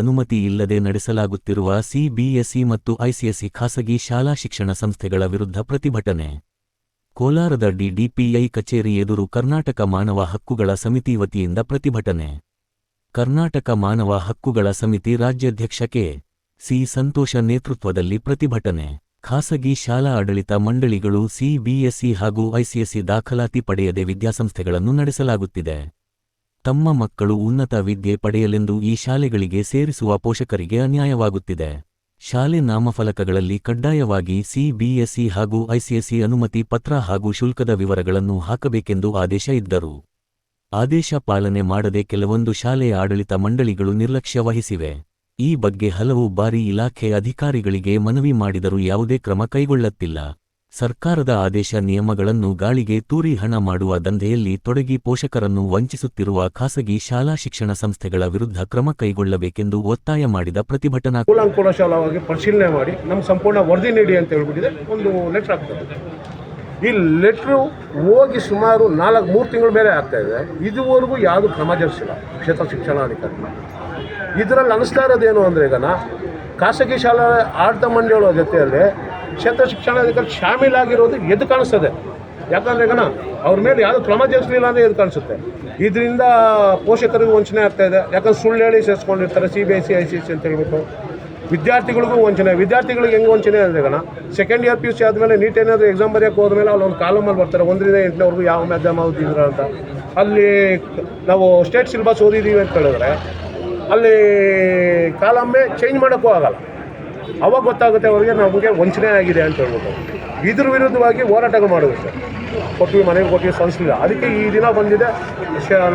ಅನುಮತಿ ಇಲ್ಲದೆ ನಡೆಸಲಾಗುತ್ತಿರುವ ಸಿಬಿಎಸ್ಇ ಮತ್ತು ಐಸಿಎಸ್ಇ ಖಾಸಗಿ ಶಾಲಾ ಶಿಕ್ಷಣ ಸಂಸ್ಥೆಗಳ ವಿರುದ್ಧ ಪ್ರತಿಭಟನೆ. ಕೋಲಾರದ ಡಿಡಿಪಿಐ ಕಚೇರಿ ಎದುರು ಕರ್ನಾಟಕ ಮಾನವ ಹಕ್ಕುಗಳ ಸಮಿತಿ ವತಿಯಿಂದ ಪ್ರತಿಭಟನೆ. ಕರ್ನಾಟಕ ಮಾನವ ಹಕ್ಕುಗಳ ಸಮಿತಿ ರಾಜ್ಯಾಧ್ಯಕ್ಷ ಕೆ. ಸಿ. ಸಂತೋಷ ನೇತೃತ್ವದಲ್ಲಿ ಪ್ರತಿಭಟನೆ. ಖಾಸಗಿ ಶಾಲಾ ಆಡಳಿತ ಮಂಡಳಿಗಳು ಸಿಬಿಎಸ್ಇ ಹಾಗೂ ಐಸಿಎಸ್ಇ ದಾಖಲಾತಿ ಪಡೆಯದೆ ವಿದ್ಯಾಸಂಸ್ಥೆಗಳನ್ನು ನಡೆಸಲಾಗುತ್ತಿದೆ. ತಮ್ಮ ಮಕ್ಕಳು ಉನ್ನತ ವಿದ್ಯೆ ಪಡೆಯಲೆಂದು ಈ ಶಾಲೆಗಳಿಗೆ ಸೇರಿಸುವ ಪೋಷಕರಿಗೆ ಅನ್ಯಾಯವಾಗುತ್ತಿದೆ. ಶಾಲೆ ನಾಮಫಲಕಗಳಲ್ಲಿ ಕಡ್ಡಾಯವಾಗಿ ಸಿಬಿಎಸ್ಇ ಹಾಗೂ ಐಸಿಎಸ್ಇ ಅನುಮತಿ ಪತ್ರ ಹಾಗೂ ಶುಲ್ಕದ ವಿವರಗಳನ್ನು ಹಾಕಬೇಕೆಂದು ಆದೇಶ ಇದ್ದರು, ಆದೇಶ ಪಾಲನೆ ಮಾಡದೆ ಕೆಲವೊಂದು ಶಾಲೆಯ ಆಡಳಿತ ಮಂಡಳಿಗಳು ನಿರ್ಲಕ್ಷ್ಯ ವಹಿಸಿವೆ. ಈ ಬಗ್ಗೆ ಹಲವು ಬಾರಿ ಇಲಾಖೆ ಅಧಿಕಾರಿಗಳಿಗೆ ಮನವಿ ಮಾಡಿದರೂ ಯಾವುದೇ ಕ್ರಮ ಕೈಗೊಳ್ಳುತ್ತಿಲ್ಲ. ಸರ್ಕಾರದ ಆದೇಶ ನಿಯಮಗಳನ್ನು ಗಾಳಿಗೆ ತೂರಿ ಹಣ ಮಾಡುವ ದಂಧೆಯಲ್ಲಿ ತೊಡಗಿ ಪೋಷಕರನ್ನು ವಂಚಿಸುತ್ತಿರುವ ಖಾಸಗಿ ಶಾಲಾ ಶಿಕ್ಷಣ ಸಂಸ್ಥೆಗಳ ವಿರುದ್ಧ ಕ್ರಮ ಕೈಗೊಳ್ಳಬೇಕೆಂದು ಒತ್ತಾಯ ಮಾಡಿದ ಪ್ರತಿಭಟನಾ ಶಾಲಾವಾಗಿ ಪರಿಶೀಲನೆ ಮಾಡಿ ನಮ್ಮ ಸಂಪೂರ್ಣ ವರದಿ ನೀಡಿ ಅಂತ ಹೇಳ್ಬಿಟ್ಟಿದೆ. ಒಂದು ಲೆಟ್ರ್ ಆಗ್ತದೆ. ಈ ಲೆಟ್ರು ಹೋಗಿ ಸುಮಾರು ನಾಲ್ಕು ಮೂರು ತಿಂಗಳು ಮೇಲೆ ಆಗ್ತಾ ಇದೆ. ಇದುವರೆಗೂ ಯಾವುದು ಕ್ರಮ ಜರುಗಿಸಿಲ್ಲ ಕ್ಷೇತ್ರ ಶಿಕ್ಷಣಾಧಿಕಾರಿ ಇದರಲ್ಲಿ ಅನಿಸ್ತಾ ಇರೋದೇನು ಅಂದರೆ ಈಗ ಖಾಸಗಿ ಶಾಲಾ ಆಡಳಿತ ಮಂಡಳಿಗಳ ಜೊತೆಯಲ್ಲಿ ಕ್ಷೇತ್ರ ಶಿಕ್ಷಣಾಧಿಕಾರಿ ಶಾಮೀಲಾಗಿರೋದು ಎದ್ದು ಕಾಣಿಸ್ತದೆ. ಯಾಕಂದ್ರೆ ಗಣ, ಅವ್ರ ಮೇಲೆ ಯಾವುದು ಕ್ರಮ ಜರುಗಿಸಲಿಲ್ಲ ಅಂದರೆ ಎದ್ದು ಕಾಣಿಸುತ್ತೆ. ಇದರಿಂದ ಪೋಷಕರಿಗೂ ವಂಚನೆ ಆಗ್ತಾ ಇದೆ. ಯಾಕಂದ್ರೆ ಸುಳ್ಳು ಹೇಳಿ ಸೇರಿಸ್ಕೊಂಡಿರ್ತಾರೆ C B I C I C C ಅಂತ ಹೇಳ್ಬಿಟ್ಟು. ವಿದ್ಯಾರ್ಥಿಗಳಿಗೂ ವಂಚನೆ, ವಿದ್ಯಾರ್ಥಿಗಳಿಗೆ ಹೆಂಗೆ ವಂಚನೆ ಅಂದರೆ ಗಣ second year P U C ಆದಮೇಲೆ ನೀಟ್ ಏನಾದರೂ ಎಕ್ಸಾಮ್ ಬರೆಯೋಕೆ ಹೋದ್ಮೇಲೆ ಅಲ್ಲಿ ಒಂದು ಕಾಲಮಲ್ಲಿ ಬರ್ತಾರೆ, ಒಂದರಿಂದ ಎಂಟನೇವರೆಗೂ ಯಾವ ಮಾಧ್ಯಮ ಓದಿದ್ರ ಅಂತ. ಅಲ್ಲಿ ನಾವು ಸ್ಟೇಟ್ ಸಿಲೆಬಸ್ ಓದಿದ್ದೀವಿ ಅಂತ ಹೇಳಿದ್ರೆ, ಅಲ್ಲಿ ಕಾಲಮ್ಮೆ ಚೇಂಜ್ ಮಾಡೋಕ್ಕೂ ಆಗಲ್ಲ. ಅವಾಗ ಗೊತ್ತಾಗುತ್ತೆ ಅವ್ರಿಗೆ ನಮಗೆ ವಂಚನೆ ಆಗಿದೆ ಅಂತ ಹೇಳ್ಬಿಟ್ಟು. ಇದ್ರ ವಿರುದ್ಧವಾಗಿ ಹೋರಾಟಗಳು ಮಾಡೋದು ಸರ್ ಕೊಟ್ಟಿವಿ ಮನೆಗೆ ಕೊಟ್ಟಿವಿ ಸಂಸ್ಥೆ ಅದಕ್ಕೆ ಈ ದಿನ ಬಂದಿದೆ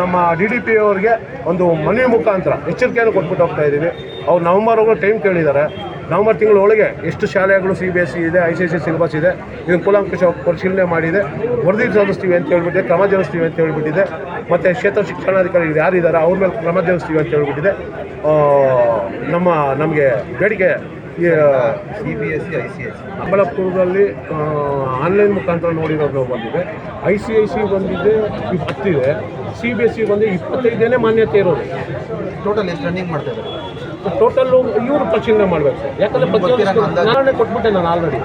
ನಮ್ಮ ಡಿ ಡಿ ಪಿ ಅವ್ರಿಗೆ ಒಂದು ಮನೆ ಮುಖಾಂತರ ಎಚ್ಚರಿಕೆಯನ್ನು ಕೊಟ್ಬಿಟ್ಟು ಹೋಗ್ತಾ ಇದ್ದೀವಿ. ಅವ್ರು ನವಂಬರ್ವರೆಗೂ ಟೈಮ್ ಕೇಳಿದ್ದಾರೆ. ನವಂಬರ್ ತಿಂಗಳ ಒಳಗೆ ಎಷ್ಟು ಶಾಲೆಗಳು ಸಿ ಬಿ ಎಸ್ ಸಿ ಇದೆ, ಐ ಸಿ ಸಿ ಸಿಲೆಬಸ್ ಇದೆ, ಇದನ್ನು ಕುಲಾಂಕುಶ ಪರಿಶೀಲನೆ ಮಾಡಿದೆ. ವರದಿ ಸಲ್ಲಿಸ್ತೀವಿ ಅಂತ ಹೇಳ್ಬಿಟ್ಟಿದೆ, ಕ್ರಮ ಜರುಗಿಸ್ತೀವಿ ಅಂತ ಹೇಳ್ಬಿಟ್ಟಿದೆ. ಮತ್ತು ಕ್ಷೇತ್ರ ಶಿಕ್ಷಣಾಧಿಕಾರಿಗಳು ಯಾರಿದ್ದಾರೆ, ಅವ್ರ ಮೇಲೆ ಕ್ರಮ ಜರುಗಿಸ್ತೀವಿ ಅಂತ ಹೇಳ್ಬಿಟ್ಟಿದೆ. ನಮ್ಮ, ನಮಗೆ ಬೇಡಿಕೆ C B S C I C S ಚಿಕ್ಕಬಳ್ಳಾಪುರದಲ್ಲಿ ಆನ್ಲೈನ್ ಮುಖಾಂತರ ನೋಡಿರೋದು ಬಂದಿದೆ. ಐ ಸಿ ಐ ಸಿ ಬಂದಿದೆ ಹತ್ತಿದೆ ಸಿ ಬಿ ಎಸ್ ಸಿ ಬಂದು ಇಪ್ಪತ್ತೈದನೇ ಮಾನ್ಯತೆ ಇರೋದು. ಟೋಟಲ್ ಎಷ್ಟು ರನ್ನಿಂಗ್ ಮಾಡ್ತಾ ಇದ್ದಾರೆ? ಟೋಟಲ್ಲು ಇವರು ಪರಿಶೀಲನೆ ಮಾಡಬೇಕು ಸರ್. ಯಾಕಂದರೆ ನಾನೇ ಕೊಟ್ಬಿಟ್ಟೆ ನಾನು ಆಲ್ರೆಡಿ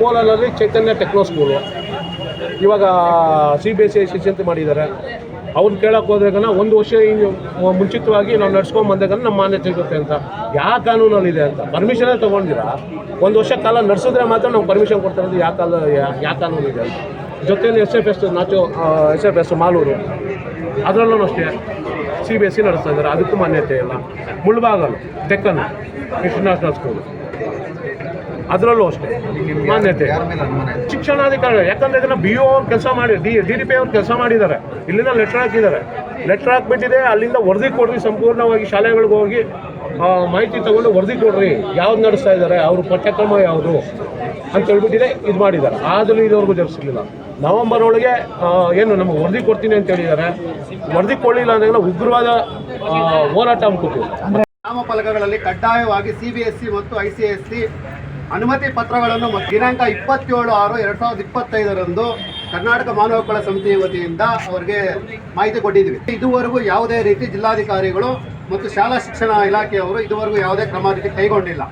ಕೋಲಾರಲ್ಲಿ ಚೈತನ್ಯ ಟೆಕ್ನೋ ಸ್ಕೂಲು ಇವಾಗ C B S C I C ಅಂತ ಮಾಡಿದ್ದಾರೆ. ಅವ್ರು ಕೇಳಕ್ಕೆ ಹೋದಾಗ ಒಂದು ವರ್ಷ ಮುಂಚಿತವಾಗಿ ನಾವು ನಡ್ಸ್ಕೊಂಡ್ ಬಂದಾಗ ನಮ್ಮ ಮಾನ್ಯತೆ ಸಿಗುತ್ತೆ ಅಂತ. ಯಾವ ಕಾನೂನಲ್ಲಿದೆ ಅಂತ. ಪರ್ಮಿಷನೇ ತೊಗೊಂಡಿರ? ಒಂದು ವರ್ಷ ಕಾಲ ನಡೆಸಿದ್ರೆ ಮಾತ್ರ ನಾವು ಪರ್ಮಿಷನ್ ಕೊಡ್ತಾರೆ ಅಂತ ಯಾವ ಕಾಲ ಯಾವ ಕಾನೂನು ಇದೆ ಅಂತ. ಜೊತೆಯಲ್ಲಿ ಎಸ್ ಎಫ್ ಎಸ್ ನಾಚೋ ಎಸ್ ಎಫ್ ಎಸ್ ಮಾಲೂರು. ಅದರಲ್ಲೂ ಅಷ್ಟೇ. ಸಿ ಬಿ ಎಸ್ ಸಿ ನಡೆಸ್ತಾ ಇದ್ದಾರೆ ಅದಕ್ಕೂ ಮಾನ್ಯತೆ ಇಲ್ಲ. ಮುಳ್ಬಾಗಲು, ಡೆಕ್ಕನ್ ಇಂಟರ್ನ್ಯಾಷನಲ್ ಸ್ಕೂಲ್ ಅದರಲ್ಲೂ ಅಷ್ಟೇ. ಮಾನ್ಯತೆ. ಶಿಕ್ಷಣಾಧಿಕಾರಿ ಯಾಕಂದ್ರೆ ಇದನ್ನ ಬಿ ಒ ಅವ್ರು ಕೆಲಸ ಮಾಡಿ ಡಿ ಡಿ ಡಿ ಪಿ ಅವ್ರು ಕೆಲಸ ಮಾಡಿದ್ದಾರೆ. ಇಲ್ಲಿಂದ ಲೆಟ್ರ್ ಹಾಕಿದ್ದಾರೆ. ಲೆಟ್ರ್ ಹಾಕ್ಬಿಟ್ಟಿದೆ, ಅಲ್ಲಿಂದ ವರದಿ ಕೊಡ್ರಿ, ಸಂಪೂರ್ಣವಾಗಿ ಶಾಲೆಗಳಿಗೆ ಹೋಗಿ ಮಾಹಿತಿ ತಗೊಂಡು ವರದಿ ಕೊಡ್ರಿ. ಯಾವ್ದು ನಡೆಸ್ತಾ ಇದ್ದಾರೆ, ಅವ್ರ ಪಠ್ಯಕ್ರಮ ಯಾವುದು ಅಂತ ಹೇಳ್ಬಿಟ್ಟಿದೆ, ಇದು ಮಾಡಿದ್ದಾರೆ. ಆದರೂ ಇದುವರೆಗೂ ಜರುಗಿಸಲಿಲ್ಲ. ನವೆಂಬರ್ ಒಳಗೆ ಏನು ನಮಗೆ ವರದಿ ಕೊಡ್ತೀನಿ ಅಂತ ಹೇಳಿದ್ದಾರೆ. ವರದಿ ಕೊಡಲಿಲ್ಲ ಅಂದಾಗ ಉಗ್ರವಾದ ಹೋರಾಟ ಗ್ರಾಮ ನಾಮಫಲಕಗಳಲ್ಲಿ ಕಡ್ಡಾಯವಾಗಿ ಸಿ ಬಿ ಎಸ್ ಸಿ ಮತ್ತು ಐಸಿಎಸ್ಸಿ ಅನುಮತಿ ಪತ್ರಗಳನ್ನು ಮತ್ತು ದಿನಾಂಕ ಇಪ್ಪತ್ತೇಳು ಆರು ಎರಡು ಸಾವಿರದ ಇಪ್ಪತ್ತೈದರಂದು ಕರ್ನಾಟಕ ಮಾನವ ಹಕ್ಕುಗಳ ಸಮಿತಿ ವತಿಯಿಂದ ಅವರಿಗೆ ಮಾಹಿತಿ ಕೊಟ್ಟಿದ್ವಿ ಇದುವರೆಗೂ ಯಾವುದೇ ರೀತಿ ಜಿಲ್ಲಾಧಿಕಾರಿಗಳು ಮತ್ತು ಶಾಲಾ ಶಿಕ್ಷಣ ಇಲಾಖೆಯವರು ಇದುವರೆಗೂ ಯಾವುದೇ ಕ್ರಮ ರೀತಿ ಕೈಗೊಂಡಿಲ್ಲ.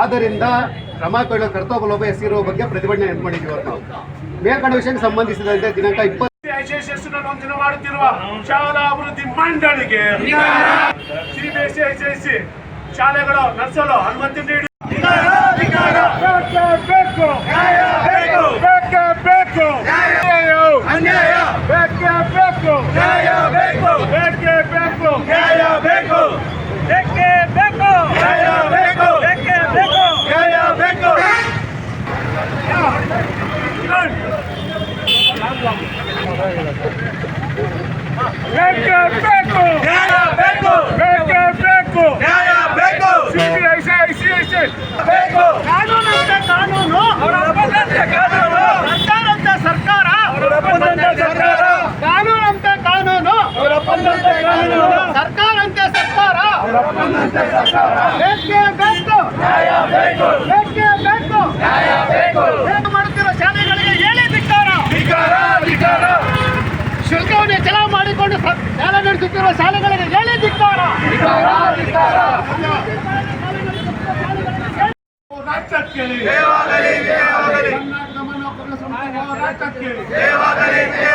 ಆದ್ದರಿಂದ ಕ್ರಮ ಕೈಗೊಳ್ಳುವ ಕರ್ತವ್ಯ ಲೋಪ ಎಸಗಿರುವ ಬಗ್ಗೆ ಪ್ರತಿಭಟನೆ ಮಾಡಿದ್ದೀವಿ ಇವತ್ತು ನಾವು. ಮೇಲ್ಕಂಡ ವಿಷಯಕ್ಕೆ ಸಂಬಂಧಿಸಿದಂತೆ ದಿನಾಂಕ ಇಪ್ಪತ್ತು ಮಾಡುತ್ತಿರುವ ಶಾಲಾ ಅಭಿವೃದ್ಧಿ ಮಂಡಳಿಗೆ ಸಿಬಿಎಸ್ಇ ಐಸಿಐಸಿ ಶಾಲೆಗಳು ನಡೆಸಲು ಅನುಮತಿ ನೀಡಿ ಬೇಕೇ ಬೇಕು ಬೇಕೇ ಬೇಕು ಅನ್ಯಾಯ ಬೇಕೇ ಬೇಕು ನ್ಯಾಯ ಬೇಕು ಬೇಕೇ ಬೇಕು ನ್ಯಾಯ ಬೇಕು ಬೇಕೇ ಬೇಕು ನ್ಯಾಯ ಬೇಕು ಬೇಕೇ ಬೇಕು ನ್ಯಾಯ ಬೇಕು ಬೇಕೇ ಬೇಕು ನ್ಯಾಯ ಬೇಕು ಬೇಕು ನ್ಯಾಯ ಬೇಕು. ಬೇಕು ನ್ಯಾಯ ಬೇಕು. ಏನು ಶಾಲೆಗಳಿಗೆ ಏನೇ ಧಿಕ್ಕಾರ ಧಿಕ್ಕಾರ ಧಿಕ್ಕಾರ ಶುಲ್ಕವನ್ನು ಚಲೋ ಮಾಡಿಕೊಂಡು ಶಾಲೆ ನಡೆಸುತ್ತಿರುವ ಶಾಲೆಗಳಿಗೆ ಏನೇ ಧಿಕ್ಕಾರ ಧಿಕ್ಕಾರ ಧಿಕ್ಕಾರ ರಾಜ್ಯಕ್ಕೆ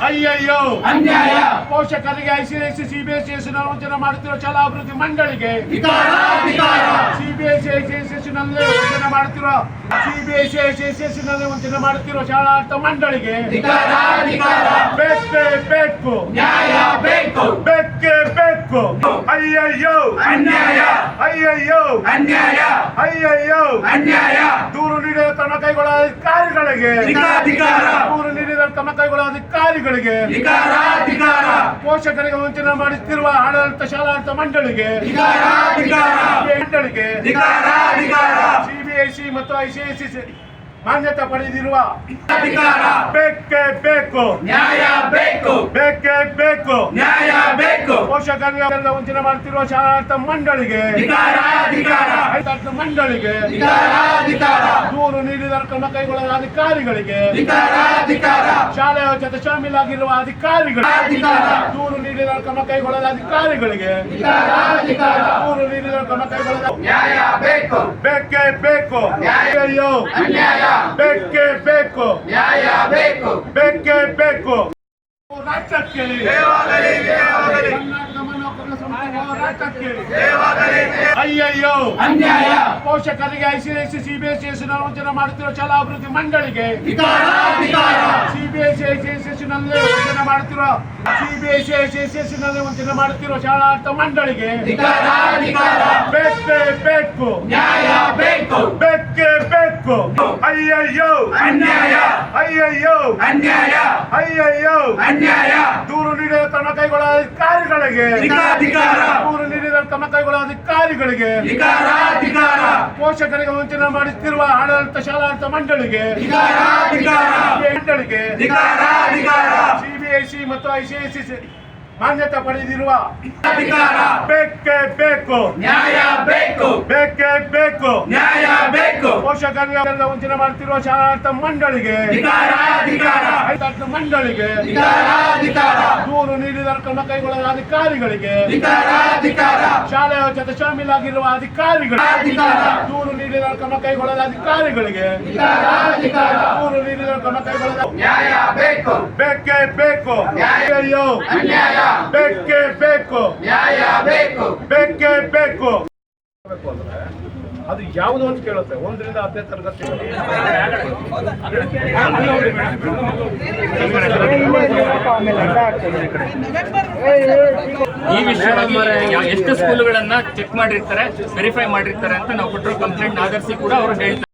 ಅಯ್ಯಯ್ಯೋ ಅನ್ಯಾಯ. ಪೋಷಕರಿಗೆ ಐಸಿಐಸಿ ಸಿಬಿಎಸ್ಇ ವಂಚನೆ ಮಾಡುತ್ತಿರುವ ಶಾಲಾ ಅಭಿವೃದ್ಧಿ ಮಂಡಳಿಗೆ ಸಿಬಿಎಸ್ಇ ಐಸಿಐಸಿ ವಂಚನೆ ಮಾಡುತ್ತಿರುವ ಸಿಬಿಎಸ್ಇ ಐಸಿಐಸಿ ವಂಚನೆ ಮಾಡುತ್ತಿರುವ ಶಾಲಾ ಮಂಡಳಿಗೆ ಬೇಕು. ಬೇಕೇ. ಬೇಕು ಅಯ್ಯಯ್ಯೋ. ಅನ್ಯಾಯ. ಅಯ್ಯಯ್ಯೋ. ಅನ್ಯಾಯ. ಅಯ್ಯಯ್ಯೋ. ಅನ್ಯಾಯ. ದೂರು ನೀಡಿದ ತನ್ನ ಕೈಗಳ ಅಧಿಕಾರಿಗಳಿಗೆ ದೂರು ನೀಡಿದ ತನ್ನ ಕೈಗಳ ಅಧಿಕಾರಿಗಳಿಗೆ ಪೋಷಕರಿಗೆ ವಂಚನೆ ಮಾಡುತ್ತಿರುವ ಆಡಳಿತ ಶಾಲಾಡಳಿತ ಮಂಡಳಿಗೆ. ಮಂಡಳಿಗೆ. ಸಿಬಿಎಸ್ಇ ಮತ್ತು ಐಸಿಐಸಿ ಮಾನ್ಯತೆ ಪಡೆದಿರುವ ಬೇಕೇ ಬೇಕು. ನ್ಯಾಯ ಬೇಕು. ಬೇಕೇ ಬೇಕು. ನ್ಯಾಯ ಬೇಕು. ಪೋಷಕರಿಗೆ ವಂಚನೆ ಮಾಡ್ತಿರುವ ಶಾಲಾರ್ಥ ಮಂಡಳಿಗೆ. ಮಂಡಳಿಗೆ. ದೂರು ನೀಡಿದ ಕ್ರಮ ಕೈಗೊಳ್ಳುವ ಅಧಿಕಾರಿಗಳಿಗೆ. ಅಧಿಕಾರ ಅಧಿಕಾರ ಶಾಲೆಯ ಜೊತೆ ಶಾಮೀಲಾಗಿರುವ ಅಧಿಕಾರಿಗಳಿಗೆ. ಅಧಿಕಾರ ದೂರು ನೀಡಿದ ಕ್ರಮ ಕೈಗೊಳ್ಳದ ಅಧಿಕಾರಿಗಳಿಗೆ. ಅಧಿಕಾರ ಅಧಿಕಾರ ದೂರು ನೀಡಿದ ಕ್ರಮ ಕೈಗೊಳ್ಳದ ಬೇಕು. ಬೇಕೇ ಬೇಕು. ಬೇಕೇ. ಬೇಕು ಬೇಕು. ಹೋರಾಟಕ್ಕೆ ಅಯ್ಯಯ್ಯೋ ಅನ್ಯಾಯ. ಪೋಷಕರಿಗೆ ಐಸಿಐಸಿ ಸಿಬಿಎಸ್ಇ ವಂಚನೆ ಮಾಡುತ್ತಿರುವ ಶಾಲಾ ಅಭಿವೃದ್ಧಿ ಮಂಡಳಿಗೆ ಸಿಬಿಎಸ್ಇ ಐಸಿಐಸಿ ನಲ್ಲಿ ವಂಚನೆ ಮಾಡುತ್ತಿರುವ ಸಿಬಿಎಸ್ಇ ಐಸಿಐಸಿ ನಲ್ಲಿ ವಂಚನೆ ಮಾಡುತ್ತಿರುವ ಶಾಲಾಡಳಿತ ಮಂಡಳಿಗೆ ಬೇಕು ಬೇಕು ಅಯ್ಯಯ್ಯೋ! ಅನ್ಯಾಯ! ಅಯ್ಯಯ್ಯೋ! ಅನ್ಯಾಯ! ಅಯ್ಯಯ್ಯೋ! ಅನ್ಯಾಯ! ದೂರು ನೀಡಿದ ತನ್ನ ಕೈಗೊಳ್ಳುವ ಅಧಿಕಾರಿಗಳಿಗೆ ಅಧಿಕಾರ ದೂರು ನೀಡಿದ ತನ್ನ ಕೈಗೊಳ್ಳ ಅಧಿಕಾರಿಗಳಿಗೆ ಅಧಿಕಾರ ಅಧಿಕಾರ ಪೋಷಕರಿಗೆ ವಂಚನೆ ಮಾಡುತ್ತಿರುವ ಆಡಳಿತ ಶಾಲಾಡಳಿತ ಮಂಡಳಿಗೆ ಮಂಡಳಿಗೆ ಸಿಬಿಎಸ್ಇ ಮತ್ತು ಐಸಿಐಸಿ ಮಾನ್ಯತೆ ಪಡೆದಿರುವ ಅಧಿಕಾರ. ಬೇಕೇ ಬೇಕು. ನ್ಯಾಯ ಬೇಕು. ಬೇಕೇ ಬೇಕು. ನ್ಯಾಯ ಬೇಕು. ಪೋಷಕರಿಗೆ ವಂಚನೆ ಮಾಡ್ತಿರುವ ಶಾಲಾರ್ಥ ಮಂಡಳಿಗೆ. ಮಂಡಳಿಗೆ. ದೂರು ನೀಡಿದ ಕ್ರಮ ಕೈಗೊಳ್ಳುವ ಅಧಿಕಾರಿಗಳಿಗೆ. ಅಧಿಕಾರ ಅಧಿಕಾರ. ಶಾಲೆಯ ಜೊತೆ ಶಾಮೀಲಾಗಿರುವ ಅಧಿಕಾರಿಗಳಿಗೆ. ಅಧಿಕಾರ. ದೂರು ನೀಡಿದ ಕ್ರಮ ಕೈಗೊಳ್ಳದ ಅಧಿಕಾರಿಗಳಿಗೆ ಅಧಿಕಾರ ಅಧಿಕಾರ ದೂರು ನೀಡಿದ ಕ್ರಮ ಕೈಗೊಳ್ಳದ ನ್ಯಾಯ ಬೇಕು ಬೇಕೇ ಬೇಕು ಅಯ್ಯಯ್ಯೋ ಅನ್ಯಾಯ ಬೇಕೇ ಬೇಕು ನ್ಯಾಯ ಬೇಕು ಬೇಕೇ ಬೇಕು ಅದು ಯಾವುದು ಅಂತ ಕೇಳುತ್ತೆ ಒಂದರಿಂದ ಹತ್ತನೇ ತರಗತಿ ಈ ವಿಷಯವಾಗಿ ಎಷ್ಟು ಸ್ಕೂಲ್ಗಳನ್ನ ಚೆಕ್ ಮಾಡಿರ್ತಾರೆ ವೆರಿಫೈ ಮಾಡಿರ್ತಾರೆ ಅಂತ ನಾವು ಕೊಟ್ಟಿರೋ ಕಂಪ್ಲೇಂಟ್ ಆಧರಿಸಿ ಕೂಡ ಅವರು ಹೇಳ್ತಾರೆ